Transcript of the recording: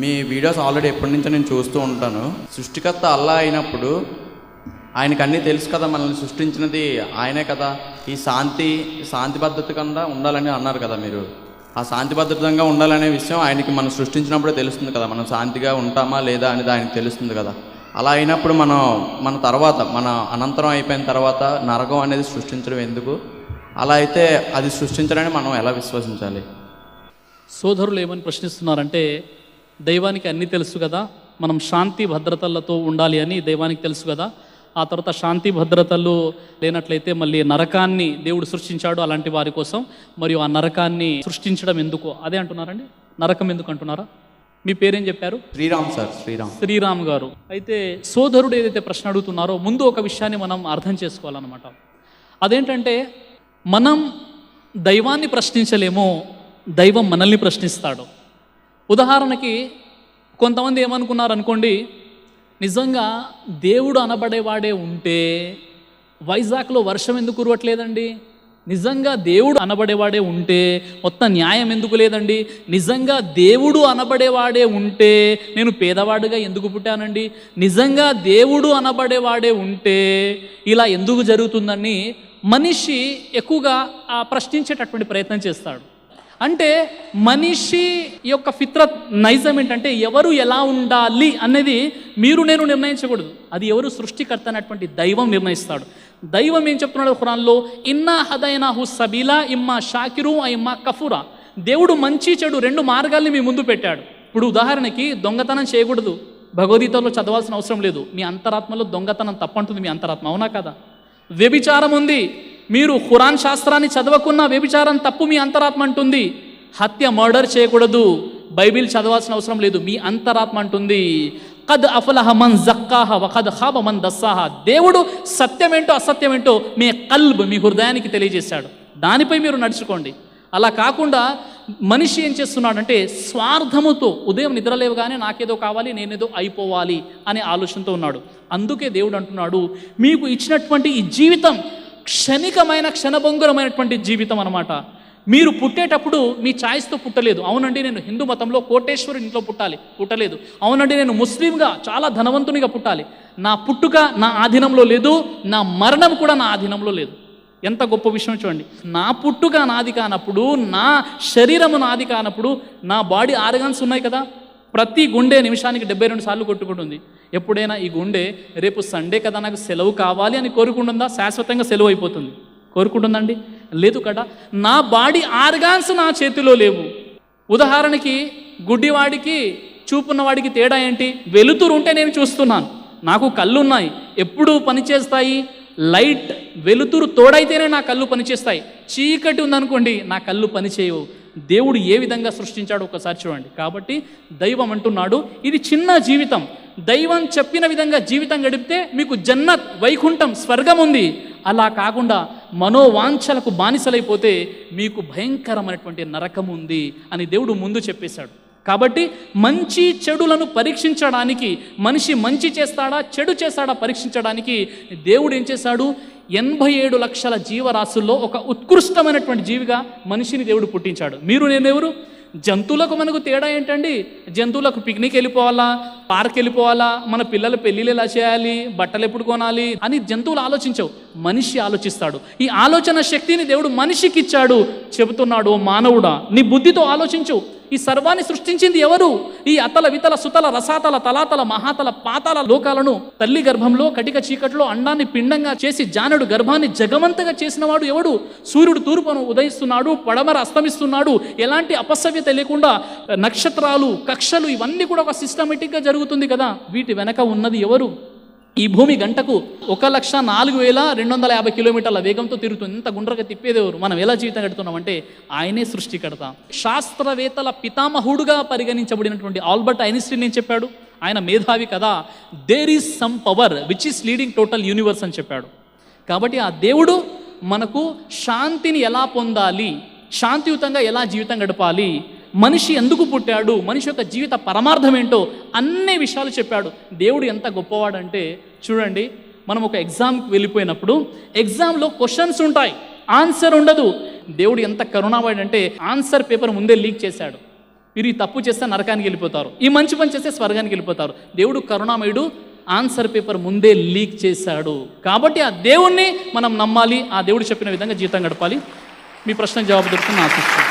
మీ videos already ఎప్పటి నుంచో నేను చూస్తూ ఉంటాను. సృష్టికర్త అల్లా అయినప్పుడు ఆయనకు అన్నీ తెలుసు కదా మనల్ని సృష్టించినది ఆయనే కదా. ఈ శాంతి శాంతి భద్రత కింద ఉండాలని అన్నారు కదా మీరు. ఆ శాంతి భద్రతంగా ఉండాలనే విషయం ఆయనకి మనం సృష్టించినప్పుడే తెలుస్తుంది కదా. మనం శాంతిగా ఉంటామా లేదా అనేది ఆయనకు తెలుస్తుంది కదా. అలా అయినప్పుడు మనం మన తర్వాత మన అనంతరం అయిపోయిన తర్వాత నరకం అనేది సృష్టించడం ఎందుకు? అలా అయితే అది సృష్టించడానికి మనం ఎలా విశ్వసించాలి? సోదరులు ఏమని ప్రశ్నిస్తున్నారంటే దైవానికి అన్నీ తెలుసు కదా. మనం శాంతి భద్రతలతో ఉండాలి అని దైవానికి తెలుసు కదా. ఆ తర్వాత శాంతి భద్రతలు లేనట్లయితే మళ్ళీ నరకాన్ని దేవుడు సృష్టించాడు అలాంటి వారి కోసం. మరియు ఆ నరకాన్ని సృష్టించడం ఎందుకు? అదే అంటున్నారండి? నరకం ఎందుకు అంటున్నారా? మీ పేరేం చెప్పారు? శ్రీరామ్ సార్ శ్రీరామ్. శ్రీరామ్ గారు. అయితే సోదరుడు ఏదైతే ప్రశ్న అడుగుతున్నారో ముందు ఒక విషయాన్ని మనం అర్థం చేసుకోవాలన్నమాట. అదేంటంటే మనం దైవాన్ని ప్రశ్నించలేమో దైవం మనల్ని ప్రశ్నిస్తాడు. ఉదాహరణకి కొంతమంది ఏమనుకున్నారు అనుకోండి నిజంగా దేవుడు అనబడేవాడే ఉంటే వైజాగ్లో వర్షం ఎందుకు కురవట్లేదండి? నిజంగా దేవుడు అనబడేవాడే ఉంటే మొత్తం న్యాయం ఎందుకు లేదండి? నిజంగా దేవుడు అనబడేవాడే ఉంటే నేను పేదవాడిగా ఎందుకు పుట్టానండి? నిజంగా దేవుడు అనబడేవాడే ఉంటే ఇలా ఎందుకు జరుగుతుందని మనిషి ఎక్కువగా ప్రశ్నించేటటువంటి ప్రయత్నం చేస్తాడు. అంటే మనిషి యొక్క ఫిత్రత్ నైజం ఏంటంటే ఎవరు ఎలా ఉండాలి అనేది మీరు నేను నిర్ణయించకూడదు. అది ఎవరు సృష్టికర్త అనేటువంటి దైవం నిర్ణయిస్తాడు. దైవం ఏం చెప్తున్నాడు ఖురాన్లో? ఇన్నా హదైనాహు సబీలా ఇమ్మా షాకిరు ఇమ్మా కఫురా. దేవుడు మంచి చెడు రెండు మార్గాల్ని మీ ముందు పెట్టాడు. ఇప్పుడు ఉదాహరణకి దొంగతనం చేయకూడదు. భగవద్గీతలో చదవాల్సిన అవసరం లేదు. మీ అంతరాత్మలో దొంగతనం తప్పంటుంది మీ అంతరాత్మ. అవునా కదా? వ్యభిచారం ఉంది. మీరు ఖురాన్ శాస్త్రాన్ని చదవకున్న వ్యభిచారం తప్పు మీ అంతరాత్మ అంటుంది. హత్య మర్డర్ చేయకూడదు. బైబిల్ చదవాల్సిన అవసరం లేదు. మీ అంతరాత్మ అంటుంది. కద్ అఫలహ మన్ జక్కాహ వఖద్ హాబ మన్ దస్సాహ. దేవుడు సత్యమేంటో అసత్యమేంటో మీ కల్బ్ మీ హృదయానికి తెలియజేశాడు. దానిపై మీరు నడుచుకోండి. అలా కాకుండా మనిషి ఏం చేస్తున్నాడంటే స్వార్థముతో ఉదయం నిద్రలేవగానే నాకేదో కావాలి నేనేదో అయిపోవాలి అనే ఆలోచనతో ఉన్నాడు. అందుకే దేవుడు అంటున్నాడు మీకు ఇచ్చినటువంటి ఈ జీవితం క్షణికమైన క్షణభంగురమైనటువంటి జీవితం అనమాట మీరు పుట్టేటప్పుడు మీ ఛాయిస్తో పుట్టలేదు. అవునండి నేను హిందూ మతంలో కోటేశ్వరుని ఇంట్లో పుట్టాలి పుట్టలేదు. అవునండి నేను ముస్లింగా చాలా ధనవంతునిగా పుట్టాలి. నా పుట్టుక నా ఆధీనంలో లేదు నా మరణం కూడా నా ఆధీనంలో లేదు. ఎంత గొప్ప విషయం చూడండి. నా పుట్టుక నాది కానప్పుడు నా శరీరము నాది కానప్పుడు నా బాడీ ఆర్గాన్స్ ఉన్నాయి కదా. ప్రతి గుండె నిమిషానికి డెబ్బై రెండు సార్లు కొట్టుకుంటుంది. ఎప్పుడైనా ఈ గుండె రేపు సండే కదా నాకు సెలవు కావాలి అని కోరుకుంటుందా? శాశ్వతంగా సెలవు అయిపోతుంది. కోరుకుంటుందండి? లేదు కదా. నా బాడీ ఆర్గాన్స్ నా చేతిలో లేవు. ఉదాహరణకి గుడ్డివాడికి చూపున్నవాడికి తేడా ఏంటి? వెలుతురు ఉంటే నేను చూస్తున్నాను. నాకు కళ్ళు ఉన్నాయి ఎప్పుడు పనిచేస్తాయి? లైట్ వెలుతురు తోడైతేనే నా కళ్ళు పనిచేస్తాయి. చీకటి ఉందనుకోండి నా కళ్ళు పనిచేయవు. దేవుడు ఏ విధంగా సృష్టించాడు ఒకసారి చూడండి. కాబట్టి దైవం అంటున్నాడు ఇది చిన్న జీవితం. దైవం చెప్పిన విధంగా జీవితం గడిపితే మీకు జన్నత్ వైకుంఠం స్వర్గం ఉంది. అలా కాకుండా మనోవాంఛలకు బానిసలైపోతే మీకు భయంకరమైనటువంటి నరకం ఉంది అని దేవుడు ముందు చెప్పేశాడు. కాబట్టి మంచి చెడులను పరీక్షించడానికి మనిషి మంచి చేస్తాడా చెడు చేస్తాడా పరీక్షించడానికి దేవుడు ఏం చేశాడు? ఎనభై ఏడు లక్షల జీవరాశుల్లో ఒక ఉత్కృష్టమైనటువంటి జీవిగా మనిషిని దేవుడు పుట్టించాడు. మీరు నేనెవరు? జంతువులకు మనకు తేడా ఏంటండి? జంతువులకు పిక్నిక్ వెళ్ళిపోవాలా? పార్క్ వెళ్ళిపోవాలా? మన పిల్లల పెళ్ళిళ్ళు ఎలా చేయాలి? బట్టలు ఎప్పుడు కొనాలి? అని జంతువులు ఆలోచించవు. మనిషి ఆలోచిస్తాడు. ఈ ఆలోచన శక్తిని దేవుడు మనిషికి ఇచ్చాడు చెబుతున్నాడు "ఓ మానవుడా నీ బుద్ధితో ఆలోచించు. ఈ సర్వాన్ని సృష్టించింది ఎవరు? ఈ అతల వితల సుతల రసాతల తలాతల మహాతల పాతాల లోకాలను తల్లి గర్భంలో కటిక చీకట్లో అండాన్ని పిండంగా చేసి జానడు గర్భాన్ని జగమంతగా చేసినవాడు ఎవడు? సూర్యుడు తూర్పును ఉదయిస్తున్నాడు పడమర అస్తమిస్తున్నాడు. ఎలాంటి అపసవ్యత లేకుండా నక్షత్రాలు కక్షలు ఇవన్నీ కూడా ఒక సిస్టమేటిక్గా జరుగుతుంది కదా? వీటి వెనక ఉన్నది ఎవరు? ఈ భూమి గంటకు ఒక లక్ష నాలుగు వేల రెండు వందల యాభై కిలోమీటర్ల వేగంతో తిరుగుతుంది. ఇంత గుండ్రగా తిప్పేదేవారు మనం ఎలా జీవితం గడుతున్నామంటే ఆయనే సృష్టికర్త. శాస్త్రవేత్తల పితామహుడుగా పరిగణించబడినటువంటి ఆల్బర్ట్ ఐన్స్టీన్ ఏం చెప్పాడు? ఆయన మేధావి కదా. There is some power which is leading total universe అని చెప్పాడు. కాబట్టి ఆ దేవుడు మనకు శాంతిని ఎలా పొందాలి? శాంతియుతంగా ఎలా జీవితం గడపాలి? మనిషి ఎందుకు పుట్టాడు? మనిషి యొక్క జీవిత పరమార్థం ఏంటో అన్ని విషయాలు చెప్పాడు. దేవుడు ఎంత గొప్పవాడంటే చూడండి మనం ఒక ఎగ్జామ్కి వెళ్ళిపోయినప్పుడు ఎగ్జామ్లో క్వశ్చన్స్ ఉంటాయి. ఆన్సర్ ఉండదు. దేవుడు ఎంత కరుణావాడు అంటే ఆన్సర్ పేపర్ ముందే లీక్ చేశాడు. మీరు ఈ తప్పు చేస్తే నరకానికి వెళ్ళిపోతారు. ఈ మంచి పని చేస్తే స్వర్గానికి వెళ్ళిపోతారు. దేవుడు కరుణామయుడు ఆన్సర్ పేపర్ ముందే లీక్ చేశాడు. కాబట్టి ఆ దేవుణ్ణి మనం నమ్మాలి. ఆ దేవుడు చెప్పిన విధంగా జీతం గడపాలి. మీ ప్రశ్నకు జవాబు దొరుకుతుంది ఆశిస్తాను